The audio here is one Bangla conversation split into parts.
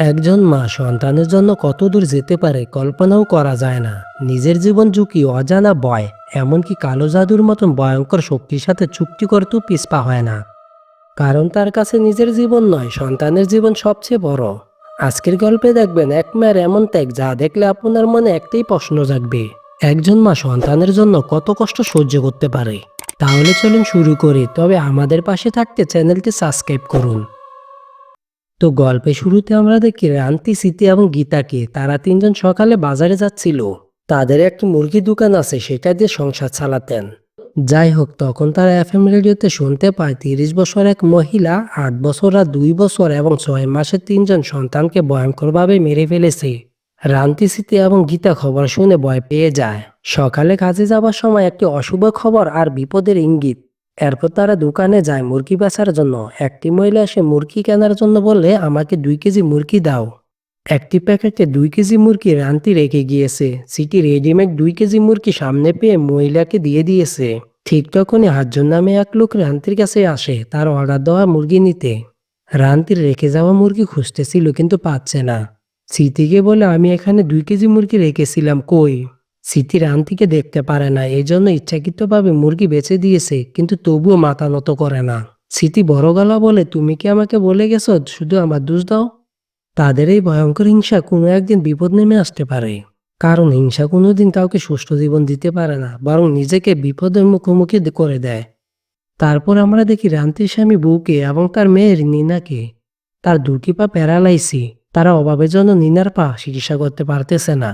একজন মা সন্তানের জন্য কত দূর যেতে পারে কল্পনাও করা যায় না। নিজের জীবন ঝুঁকি, অজানা ভয়, এমনকি কালো জাদুর মতন ভয়ঙ্কর শক্তির সাথে চুক্তি করতেও পিছপা হয় না। কারণ তার কাছে নিজের জীবন নয়, সন্তানের জীবন সবচেয়ে বড়। আজকের গল্পে দেখবেন এক মায়ের এমন ত্যাগ যা দেখলে আপনার মনে একটাই প্রশ্ন জাগবে। একজন মা সন্তানের জন্য কত কষ্ট সহ্য করতে পারে? তাহলে চলুন শুরু করি, তবে আমাদের পাশে থাকতে চ্যানেলটি সাবস্ক্রাইব করুন। তো গল্পে শুরুতে আমরা দেখি রান্তি, স্মৃতি এবং গীতাকে। তারা তিনজন সকালে বাজারে যাচ্ছিল। তাদের একটি মুরগি দোকান আছে, সেটা দিয়ে সংসার চালাতেন। যাই হোক, তখন তারা এফ এম রেডিওতে শুনতে পায়, তিরিশ বছর এক মহিলা, আট বছর আর দুই বছর এবং ছয় মাসের তিনজন সন্তানকে ভয়ঙ্করভাবে মেরে ফেলেছে। রান্তি, স্মৃতি এবং গীতা খবর শুনে ভয় পেয়ে যায়। সকালে কাজে যাবার সময় একটি অশুভ খবর আর বিপদের ইঙ্গিত। এরপর তারা দোকানে যায় মুরগি বেচার জন্য। একটি মহিলা এসে মুরগি কেনার জন্য বললে, আমাকে দুই কেজি মুরগি দাও। একটি প্যাকেটে দুই কেজি মুরগি রান্তি রেখে গিয়েছে। সিটি রেডিমেড দুই কেজি মুরগি সামনে পেয়ে মহিলাকে দিয়ে দিয়েছে। ঠিক তখনই হাজর নামে এক লোক রান্তির কাছে আসে, তার অর্ডার দেওয়া মুরগি নিতে। রান্তির রেখে যাওয়া মুরগি খুঁজতেছিল কিন্তু পাচ্ছে না। স্মৃতিকে বলে, আমি এখানে দুই কেজি মুরগি রেখেছিলাম, কই? স্মৃতি রান্তিকে দেখতে পারে না। এই জন্য ইচ্ছাকৃতভাবে মুরগি বেচে দিয়েছে, কিন্তু তবুও মাথা নত করে না। স্মৃতি বড় গলা বলে, তুমি কি আমাকে বলে গেছো শুধু আমার দোষ দাও? তাদের এই ভয়ঙ্কর হিংসা কোনো একদিন বিপদ নেমে আসতে পারে। কারণ হিংসা কোনোদিন কাউকে সুষ্ঠু জীবন দিতে পারে না, বরং নিজেকে বিপদের মুখোমুখি করে দেয়। তারপর আমরা দেখি রান্তির স্বামী বউকে এবং তার মেয়ের নিনাকে। তার দুটি পা প্যারালাইসি তারা অভাবের জন্য নিনার পা চিকিৎসা করতে পারতেছে না।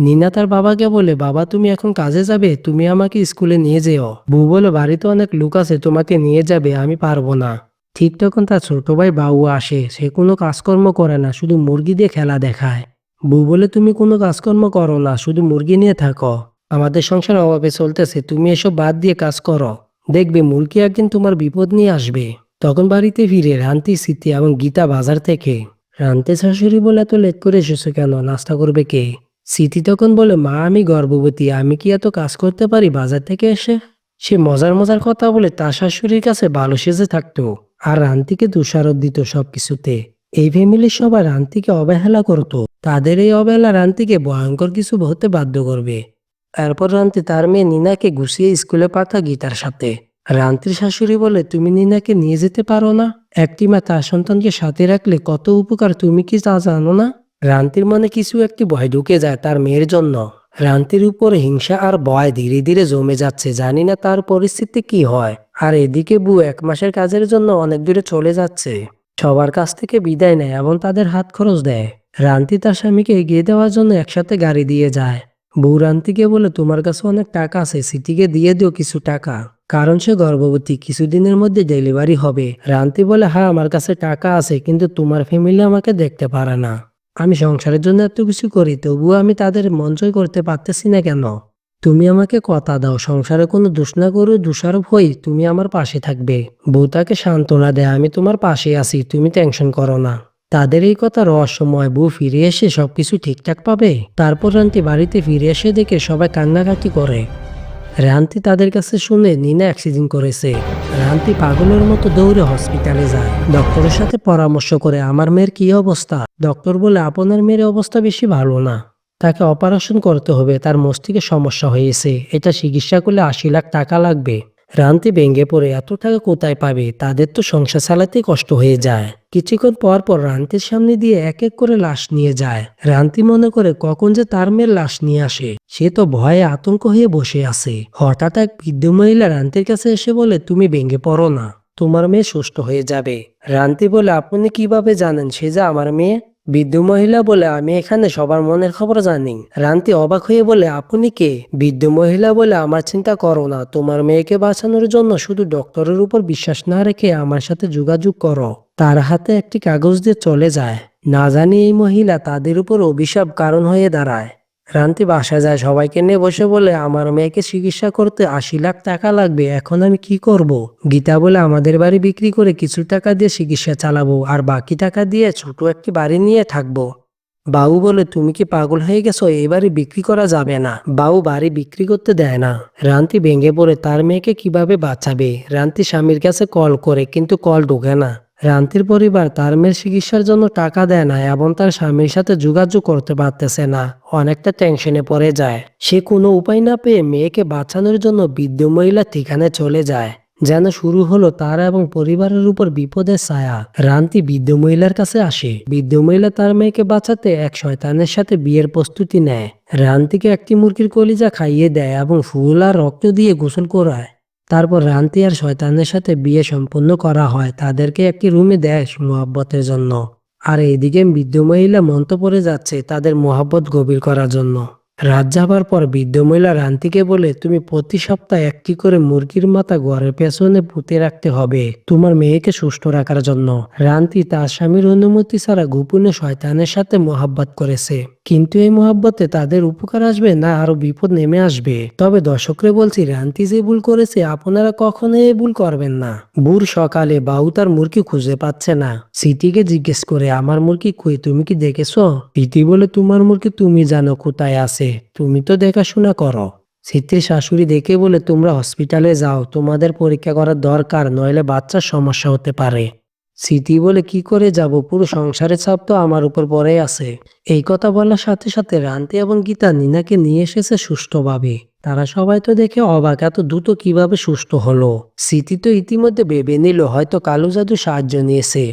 নিনা তার বাবাকে বলে, বাবা, তুমি এখন কাজে যাবে? তুমি আমাকে স্কুলে নিয়ে যেও। বউ বলে, বাড়িতে অনেক লোক আছে, তোমাকে নিয়ে যাবে, আমি পারব না। ঠিক তখন তার ছোট ভাই বাবু আসে। সে কোনো কাজকর্ম করে না, শুধু মুরগি দিয়ে খেলা দেখায়। বউ বলে, তুমি কোনো কাজকর্ম করো না, শুধু মুরগি নিয়ে থাকো। আমাদের সংসার অভাবে চলতেছে, তুমি এসব বাদ দিয়ে কাজ করো। দেখবে মুরগি একদিন তোমার বিপদ নিয়ে আসবে। তখন বাড়িতে ফিরে রান্তি, স্মৃতি এবং গীতা বাজার থেকে। রান্তে শাশুড়ি বলে, এত লেট করে এসেছ কেন? নাস্তা করবে কে? স্মৃতি তখন বলে, মা, আমি গর্ভবতী, আমি কি এত কাজ করতে পারি বাজার থেকে এসে? সে মজার মজার কথা বলে তার শাশুড়ির কাছে ভালো সেজে থাকতো। আর রান্তিকে দোষারোপ দিত সবকিছুতে। এই ফ্যামিলির সবাই রান্তিকে অবহেলা করত। তাদের এই অবহেলা রান্তিকে ভয়ঙ্কর কিছু হতে বাধ্য করবে। এরপর রান্তি তার মেয়ে নিনাকে গুছিয়ে স্কুলে পাঠা গীতার সাথে। রান্তির শাশুড়ি বলে, তুমি নিনাকে নিয়ে যেতে পারো না। একটি মা তার সন্তানকে সাথে রাখলে কত উপকার, তুমি কি তা জানো না? রান্তির মনে কিছু একটি ভয় ঢুকে যায় তার মেয়ের জন্য। রান্তির উপর হিংসা আর ভয় ধীরে ধীরে জমে যাচ্ছে, জানি না তার পরিস্থিতি কি হয়। আর এদিকে বউ এক মাসের কাজের জন্য অনেক দূরে চলে যাচ্ছে। সবার কাছ থেকে বিদায় নেয় এবং তাদের হাত খরচ দেয়। রান্তি তার স্বামীকে এগিয়ে দেওয়ার জন্য একসাথে গাড়ি দিয়ে যায়। বউ রান্তিকে বলে, তোমার কাছে অনেক টাকা আছে, সিটিকে দিয়ে দিও কিছু টাকা। কারণ সে গর্ভবতী, কিছুদিনের মধ্যে ডেলিভারি হবে। রান্তি বলে হ্যাঁ আমার কাছে টাকা আছে, কিন্তু তোমার ফ্যামিলি আমাকে দেখতে পারে না। আমি সংসারের জন্য এত কিছু করি, তবুও আমি তাদের মন জয় করতে পারতেছি না কেন? তুমি আমাকে কথা দাও, সংসারে কোনো দোষ না করে, দোষারোপ হই, তুমি আমার পাশে থাকবে। বউ তাকে সান্ত্বনা দেয়, আমি তোমার পাশে আছি, তুমি টেনশন করো না। তাদের এই কথা রহস্যময়, বউ ফিরে এসে সবকিছু ঠিকঠাক পাবে? তারপর রান্তি বাড়িতে ফিরে এসে দেখে সবাই কান্নাকাটি করে। রান্তি তাদের কাছে শুনে নিনা অ্যাক্সিডেন্ট করেছে। রান্তি পাগলের মতো দৌড়ে হসপিটালে যায়। ডক্টরের সাথে পরামর্শ করে, আমার মেয়ের কি অবস্থা? ডক্টর বলে, আপনার মেয়ের অবস্থা বেশি ভালো না। তাকে অপারেশন করতে হবে, তার মস্তিষ্কে সমস্যা হয়েছে। এটা চিকিৎসা করলে আশি লাখ টাকা লাগবে। রান্তি ভেঙে পড়ে এত টাকা কোথায় পাবে? তাদের তো সংসার চালাতেই কষ্ট হয়ে যায়। কিছুক্ষণ পর পর রান্তির সামনে দিয়ে এক এক করে লাশ নিয়ে যায়। রান্তি মনে করে কখন যে তার মেয়ের লাশ নিয়ে আসে। সে তো ভয়ে আতঙ্ক হয়ে বসে আছে। হঠাৎ এক বৃদ্ধ মহিলা রান্তির কাছে এসে বলে, তুমি ভেঙে পড়ো না। তোমার মেয়ে সুস্থ হয়ে যাবে। রান্তি বলে, আপনি কীভাবে জানেন সে যে আমার মেয়ে? বৃদ্ধ মহিলা বলে, আমি এখানে সবার মনের খবর জানি। রান্তি অবাক হয়ে বলে, আপনি কে? বৃদ্ধ মহিলা বলে, আমার চিন্তা করো না, তোমার মেয়েকে বাঁচানোর জন্য শুধু ডক্টরের উপর বিশ্বাস না রেখে আমার সাথে যোগাযোগ করো। তার হাতে একটি কাগজ দিয়ে চলে যায়। না জানি এই মহিলা তাদের উপর অভিশাপ কারণ হয়ে দাঁড়ায়। রান্তি বাসা যায় সবাইকে নিয়ে বসে বলে, আমার মেয়েকে চিকিৎসা করতে আশি লাখ টাকা লাগবে, এখন আমি কি করব। গীতা বলে, আমাদের বাড়ি বিক্রি করে কিছু টাকা দিয়ে চিকিৎসা চালাবো, আর বাকি টাকা দিয়ে ছোট একটি বাড়ি নিয়ে থাকব। বাবু বলে, তুমি কি পাগল হয়ে গেছো? এই বাড়ি বিক্রি করা যাবে না। বাবু বাড়ি বিক্রি করতে দেয় না। রান্তি ভেঙে পড়ে, তার মেয়েকে কীভাবে বাঁচাবে? রান্তি স্বামীর কাছে কল করে, কিন্তু কল ঢোকে না। রান্তির পরিবার তার মেয়ের চিকিৎসার জন্য টাকা দেয় না এবং তার স্বামীর সাথে যোগাযোগ করতে পারতেছে না। অনেকটা টেনশনে পড়ে যায়। সে কোনো উপায় না পেয়ে মেয়েকে বাঁচানোর জন্য বৃদ্ধ মহিলা ঠিকানে চলে যায়। যেন শুরু হলো তার এবং পরিবারের উপর বিপদের ছায়া। রান্তি বৃদ্ধ মহিলার কাছে আসে। বৃদ্ধ মহিলা তার মেয়েকে বাঁচাতে এক শয়তানের সাথে বিয়ের প্রস্তুতি নেয়। রান্তিকে একটি মুরগির কলিজা খাইয়ে দেয় এবং ফুল আর রক্ত দিয়ে গোসল করায়। তারপর রান্তি আর শয়তানের সাথে বিয়ে সম্পন্ন করা হয় তাদেরকে একটি রুমে দেয় মোহাব্বতের জন্য। আর এদিকে বৃদ্ধ মহিলা মন্ত্র পড়ে যাচ্ছে তাদের মোহাব্বত গভীর করার জন্য। রাত যাবার পর বৃদ্ধ মহিলা রান্তিকে বলে, তুমি প্রতি সপ্তাহে একটি করে মুরগির মাথা ঘরের পেছনে পুঁতে রাখতে হবে। তোমার মেয়েকে সুস্থ রাখার জন্য। রান্তি তার স্বামীর অনুমতি ছাড়া গোপনে শয়তানের সাথে মোহাব্বত করেছে। কিন্তু এই মোহাব্বতে তাদের উপকার আসবে না আরও বিপদ নেমে আসবে? তবে দর্শকরে বলছি, রান্তি যে ভুল করেছে, আপনারা কখনো এই ভুল করবেন না। বুর সকালে বাউ তার মুরগি খুঁজে পাচ্ছে না। সিটিকে জিজ্ঞেস করে, আমার মুরগি কই, তুমি কি দেখেছ? সিটি বলে, তোমার মুরগি তুমি জানো কোথায় আছে, তুমি তো দেখাশোনা করো। সিটির শাশুড়ি দেখে বলে, তোমরা হসপিটালে যাও, তোমাদের পরীক্ষা করার দরকার, নইলে বাচ্চার সমস্যা হতে পারে। স্মৃতি বলে কি করে যাব? পুরো সংসারের চাপ তো আমার উপর পড়ে আছে। এই কথা বলার সাথে সাথে রান্তি এবং গীতা নিনাকে নিয়ে এসেছে সুষ্ঠুভাবে। তারা সবাই তো দেখে অবাক, এত দ্রুত কীভাবে সুস্থ হলো? স্মৃতি তো ইতিমধ্যে ভেবে নিল, হয়তো কালো জাদু সাহায্য নিয়েছে।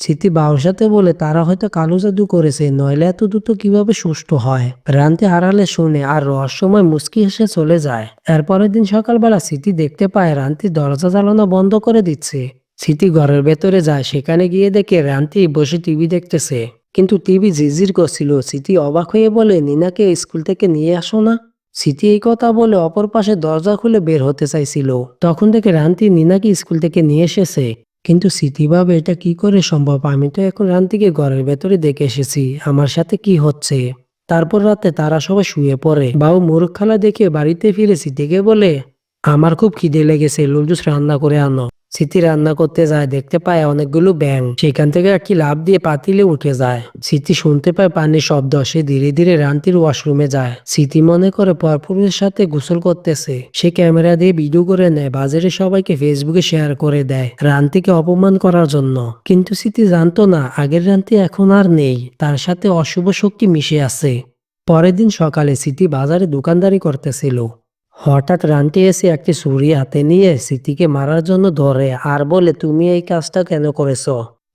স্মৃতি বাউসাতে বলে, তারা হয়তো কালো জাদু করেছে, নইলে এত দ্রুত কীভাবে সুস্থ হয়? রান্তি হারালে শুনে আর রহস্যময় মুস্কি হেসে চলে যায়। এরপরের দিন সকালবেলা স্মৃতি দেখতে পায়, রান্তি দরজা জ্বালানো বন্ধ করে দিচ্ছে। স্মৃতি ঘরের ভেতরে যায়, সেখানে গিয়ে দেখে রান্তি বসে টিভি দেখতেছে। কিন্তু টিভি জিজির করছিল স্মৃতি অবাক হয়ে বলে, নিনাকে স্কুল থেকে নিয়ে আসো না? স্মৃতি এই কথা বলে অপর পাশে দরজা খুলে বের হতে চাইছিল। তখন থেকে রান্তি নিনাকে স্কুল থেকে নিয়ে এসেছে। কিন্তু স্মৃতি ভাবে, এটা কি করে সম্ভব? আমি তো এখন রান্তিকে ঘরের ভেতরে দেখে এসেছি। আমার সাথে কি হচ্ছে? তারপর রাতে তারা সবাই শুয়ে পড়ে। বাবু মুরুখ খালা দেখে বাড়িতে ফিরে স্মৃতিকে বলে, আমার খুব খিদে লেগেছে লুডুস রান্না করে আনো। স্মৃতি রান্না করতে যায়, দেখতে পায় অনেকগুলো ব্যাং সেখান থেকে একটি লাভ দিয়ে পাতিলে উঠে যায়। স্মৃতি শুনতে পায় পানির শব্দ, সে ধীরে ধীরে রান্তির ওয়াশরুমে যায়। স্মৃতি মনে করে পরপুরের সাথে গোসল করতেছে। সে ক্যামেরা দিয়ে ভিডিও করে নেয়, বাজারে সবাইকে ফেসবুকে শেয়ার করে দেয়, রান্তিকে অপমান করার জন্য। কিন্তু স্মৃতি জানতো না, আগের রান্তি এখন আর নেই, তার সাথে অশুভ শক্তি মিশে আছে। পরের দিন সকালে স্মৃতি বাজারে দোকানদারি করতেছিল। হঠাৎ রান্তি এসে একটি ছুরি হাতে নিয়ে স্মৃতিকে মারার জন্য ধরে, আর বলে, তুমি এই কাজটা কেন করেছ?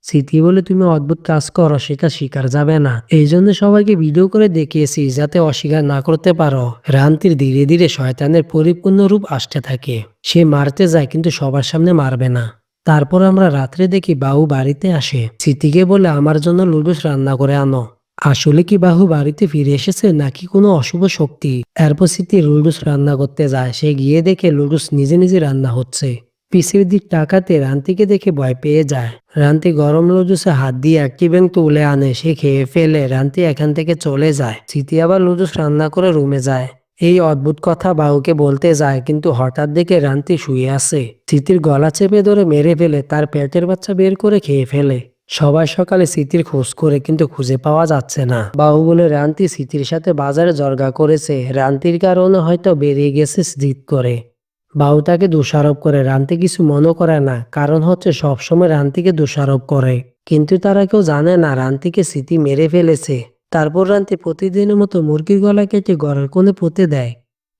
স্মৃতি বলে, তুমি অদ্ভুত কাজ করো, সেটা স্বীকার যাবে না। এই জন্য সবাইকে ভিডিও করে দেখিয়েছি, যাতে অস্বীকার না করতে পারো। রান্তির ধীরে ধীরে শয়তানের পরিপূর্ণ রূপ আসতে থাকে। সে মারতে যায়, কিন্তু সবার সামনে মারবে না। তারপর আমরা রাত্রে দেখি বাহু বাড়িতে আসে। স্মৃতিকে বলে, আমার জন্য লুডুস রান্না করে আনো। আসলে কি বাহু বাড়িতে ফিরে এসেছে নাকি কোনো অশুভ শক্তি? এরপর স্মৃতি লুডুস রান্না করতে যায়। সে গিয়ে দেখে লুডুস নিজে নিজে রান্না হচ্ছে। পিসির দিক টাকাতে রান্তিকে দেখে ভয় পেয়ে যায়। রান্তি গরম লুডুসে হাত দিয়ে একটি ব্যাং তুলে আনে। সে খেয়ে ফেলে রান্তি এখান থেকে চলে যায়। স্মৃতি আবার লুডুস রান্না করে রুমে যায়। এই অদ্ভুত কথা বাহুকে বলতে যায়, কিন্তু হঠাৎ দেখে রান্তি শুয়ে আছে। স্মৃতির গলা চেপে ধরে মেরে ফেলে, তার পেটের বাচ্চা বের করে খেয়ে ফেলে। সবাই সকালে স্মৃতির খোঁজ করে কিন্তু খুঁজে পাওয়া যাচ্ছে না। বাহুবলে রান্তি স্মৃতির সাথে বাজারে জর্গা করেছে। রান্তির কারণে হয়তো বেরিয়ে গেছে জিদ করে। বাহু তাকে দোষারোপ করে রান্তি কিছু মনে করে না। কারণ হচ্ছে সবসময় রান্তিকে দোষারোপ করে। কিন্তু তারা কেউ জানে না রান্তিকে স্মৃতি মেরে ফেলেছে। তারপর রান্তি প্রতিদিনের মতো মুরগির গলা কেটে ঘরের কোণে পুঁতে দেয়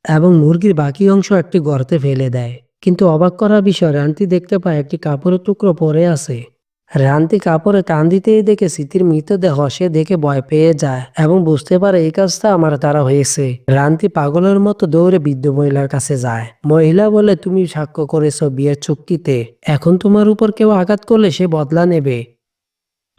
এবং মুরগির বাকি অংশ একটি গর্তে ফেলে দেয়। কিন্তু অবাক করা বিষয় রান্তি দেখতে পায় একটি কাপড়ের টুকরো পরে আছে। রান্তি কাপড়ে টান দিতেই দেখে স্মৃতির মৃতদেহ সে দেখে ভয় পেয়ে যায় এবং বুঝতে পারে এই কাজটা আমার দ্বারা হয়েছে। রান্তি পাগলের মতো দৌড়ে বৃদ্ধ মহিলার কাছে যায়। মহিলা বলে, তুমি সাক্ষ্য করেছ বিয়ের চুক্তিতে। এখন তোমার উপর কেউ আঘাত করলে সে বদলা নেবে।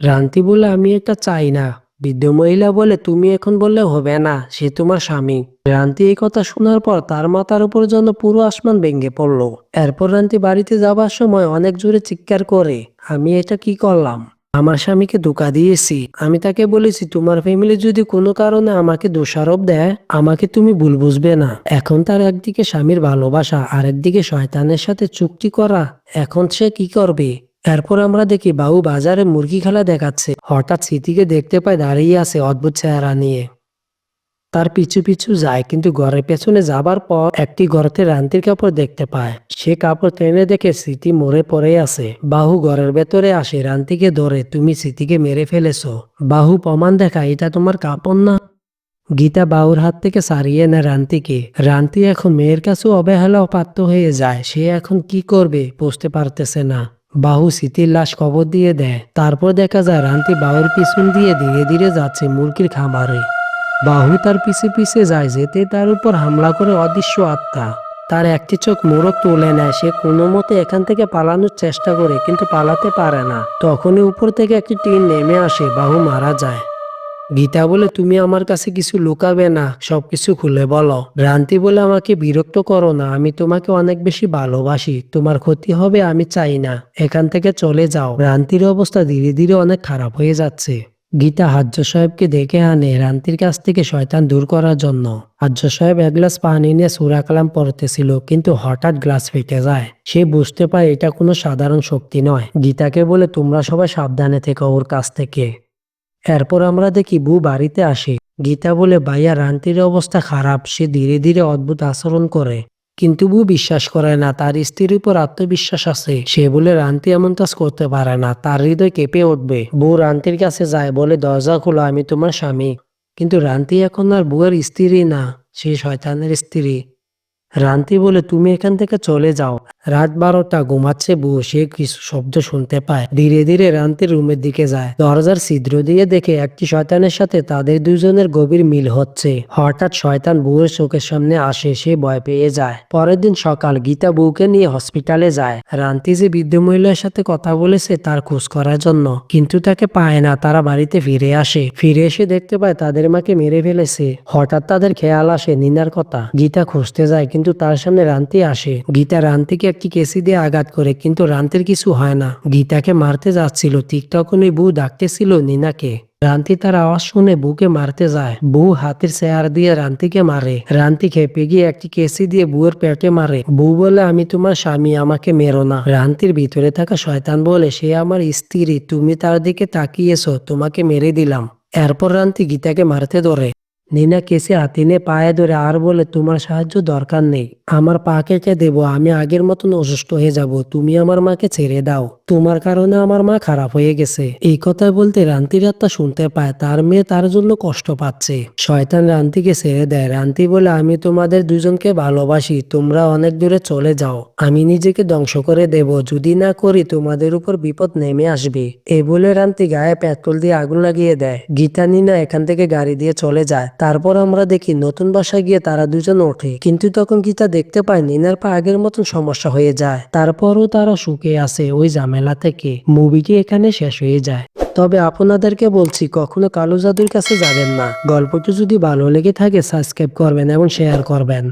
রান্তি বলে, আমি এটা চাই না। বৃদ্ধ মহিলা বলে, তুমি এখন বললে হবে না, সে তোমার স্বামী। রান্তি এই কথা শোনার পর তার মাথার উপর যেন পুরো আসমান ভেঙে পড়ল। এরপর রান্তি বাড়িতে যাবার সময় অনেক জোরে চিৎকার করে। আমি এটা কি করলাম? আমার স্বামীকে ধোকা দিয়েছি। আমি তাকে বলেছি, তোমার ফ্যামিলি যদি কোনো কারণে আমাকে দোষারোপ দেয়, আমাকে তুমি ভুল বুঝবে না। এখন তার একদিকে স্বামীর ভালোবাসা আর একদিকে শয়তানের সাথে চুক্তি করা। এখন সে কি করবে? এরপর আমরা দেখি বাবু বাজারে মুরগি খেলা দেখাচ্ছে। হঠাৎ স্মৃতিকে দেখতে পায় দাঁড়িয়ে আছে অদ্ভুত চেহারা নিয়ে। তার পিছু পিছু যায়, কিন্তু ঘরের পেছনে যাবার পর একটি ঘরতে রান্তির কাপড় দেখতে পায়। সে কাপড় টেনে দেখে স্মৃতি মরে পড়ে আছে। বাহু ঘরের ভেতরে আসে, রান্তিকে ধরে, তুমি স্মৃতিকে মেরে ফেলেছো। বাহু, প্রমাণ দেখা, এটা তোমার কাপড় না? গীতা বাউর হাত থেকে সারিয়ে নেয় রান্তিকে। রান্তি এখন মেয়ের কাছে অবহেলা ও পাত্র হয়ে যায়। সে এখন কি করবে বুঝতে পারতেছে না। বাহু স্মৃতির লাশ কবর দিয়ে দেয়। তারপর দেখা যায়, রান্তি বাহুর পিছন দিয়ে ধীরে ধীরে যাচ্ছে মুরগির খামারে। বাহু তার পিছে পিছে যায় যেতে তার উপর হামলা করে অদৃশ্য আত্মা। তার একটি চোখ মোড়ক তুলে নেয়। সে কোনো মতে এখান থেকে পালানোর চেষ্টা করে, কিন্তু পালাতে পারে না। তখনই উপর থেকে একটি টিন নেমে আসে, বাহু মারা যায়। গীতা বলে, তুমি আমার কাছে কিছু লুকাবে না, সবকিছু খুলে বলো। ভ্রান্তি বলে, আমাকে বিরক্ত করো না, আমি তোমাকে অনেক বেশি ভালোবাসি। তোমার ক্ষতি হবে, আমি চাই না। এখান থেকে চলে যাও। ভ্রান্তির অবস্থা ধীরে ধীরে অনেক খারাপ হয়ে যাচ্ছে। গীতা হাজ্য সাহেবকে ডেকে আনে রান্তির কাছ থেকে শয়তান দূর করার জন্য। হাজ্য সাহেব এক গ্লাস পানি নিয়ে সুরা কালাম পড়তেছিল, কিন্তু হঠাৎ গ্লাস ফেটে যায়। সে বুঝতে পারে এটা কোনো সাধারণ শক্তি নয়। গীতাকে বলে, তোমরা সবাই সাবধানে থেকো ওর কাছ থেকে। এরপর আমরা দেখি বু বাড়িতে আসে। গীতা বলে, ভাইয়া, রান্তির অবস্থা খারাপ। সে ধীরে ধীরে অদ্ভুত আচরণ করে। কিন্তু বউ বিশ্বাস করে না, তার স্ত্রীর উপর আত্মবিশ্বাস আছে। সে বলে, রান্তি এমন কাজ করতে পারে না, তার হৃদয় কেঁপে উঠবে। বউ রান্তির কাছে যায়, বলে, দরজা খোলো, আমি তোমার স্বামী। কিন্তু রান্তি এখন আর বউয়ের স্ত্রী না, সে শয়তানের স্ত্রী। রান্তি বলে, তুমি এখান থেকে চলে যাও। রাত বারোটা ঘুমাচ্ছে, বউ সে কিছু শব্দ শুনতে পায়। ধীরে ধীরে রান্তির রুমের দিকে যায়। দরজার ছিদ্র দিয়ে দেখে একটি শয়তানের সাথে তাদের দুজনের গভীর মিল হচ্ছে। হঠাৎ শয়তান বউয়ের চোখের সামনে আসে, সে ভয় পেয়ে যায়। পরের দিন সকাল গীতা বউকে নিয়ে হসপিটালে যায়। রান্তি যে বৃদ্ধ মহিলার সাথে কথা বলেছে তার খোঁজ করার জন্য, কিন্তু তাকে পায় না, তারা বাড়িতে ফিরে আসে। ফিরে এসে দেখতে পায় তাদের মাকে মেরে ফেলেছে। হঠাৎ তাদের খেয়াল আসে নিনার কথা। গীতা খুঁজতে যায়, কিন্তু তার সামনে রান্তি আসে। গীতা রান্তিকে একটি কেসি দিয়ে আঘাত করে, কিন্তু রান্তির কিছু হয় না। গীতাকে মারতে যাচ্ছিল ঠিক তখন ওই বউ ডাকতেছিল নিনাকে। রান্তি তার আওয়াজ শুনে বুকে মারতে যায়। বউ হাতের চেয়ার দিয়ে রান্তিকে মারে। রান্তি খেপে গিয়ে একটি কেসি দিয়ে বুয়ের পেটে মারে। বউ বলে, আমি তোমার স্বামী, আমাকে মেরো না। রান্তির ভিতরে থাকা শয়তান বলে, সে আমার স্ত্রী, তুমি তার দিকে তাকিয়েছো, তোমাকে মেরে দিলাম। এরপর রান্তি গীতাকে মারতে ধরে। নিনা কেসে হাতিনে পায়ে ধরে আর বলে, তোমার সাহায্য দরকার নেই। আমার পা কেটে দেবো? আমি আগের মতন অসুস্থ হয়ে যাব। তুমি আমার মাকে ছেড়ে দাও। তোমার কারণে আমার মা খারাপ হয়ে গেছে। এই কথা বলতে রান্তির আত্মা শুনতে পায়। তার মেয়ে তার জন্য কষ্ট পাচ্ছে। শয়তান রান্তিকে ছেড়ে দেয়। রান্তি বলে, আমি তোমাদের দুজনকে ভালোবাসি। তোমরা অনেক দূরে চলে যাও। আমি নিজেকে ধ্বংস করে দেব। যদি না করি, তোমাদের উপর বিপদ নেমে আসবে। এ বলে রান্তি গায়ে পেট্রোল দিয়ে আগুন লাগিয়ে দেয়। গীতা নিনা এখান থেকে গাড়ি দিয়ে চলে যায়। তারপর আমরা দেখি, নতুন বাসায় গিয়ে তারা দুজন ওঠে। কিন্তু তখন গীতা দেখতে পায় নিনার পা আগের মতন সমস্যা হয়ে যায়। তারপরও তারা সুখে আসে ওই ঝামেলা থেকে। মুভিটি এখানে শেষ হয়ে যায়। তবে আপনাদেরকে বলছি, কখনো কালো জাদুর কাছে যাবেন না। গল্পটি যদি ভালো লেগে থাকে, সাবস্ক্রাইব করবেন এবং শেয়ার করবেন।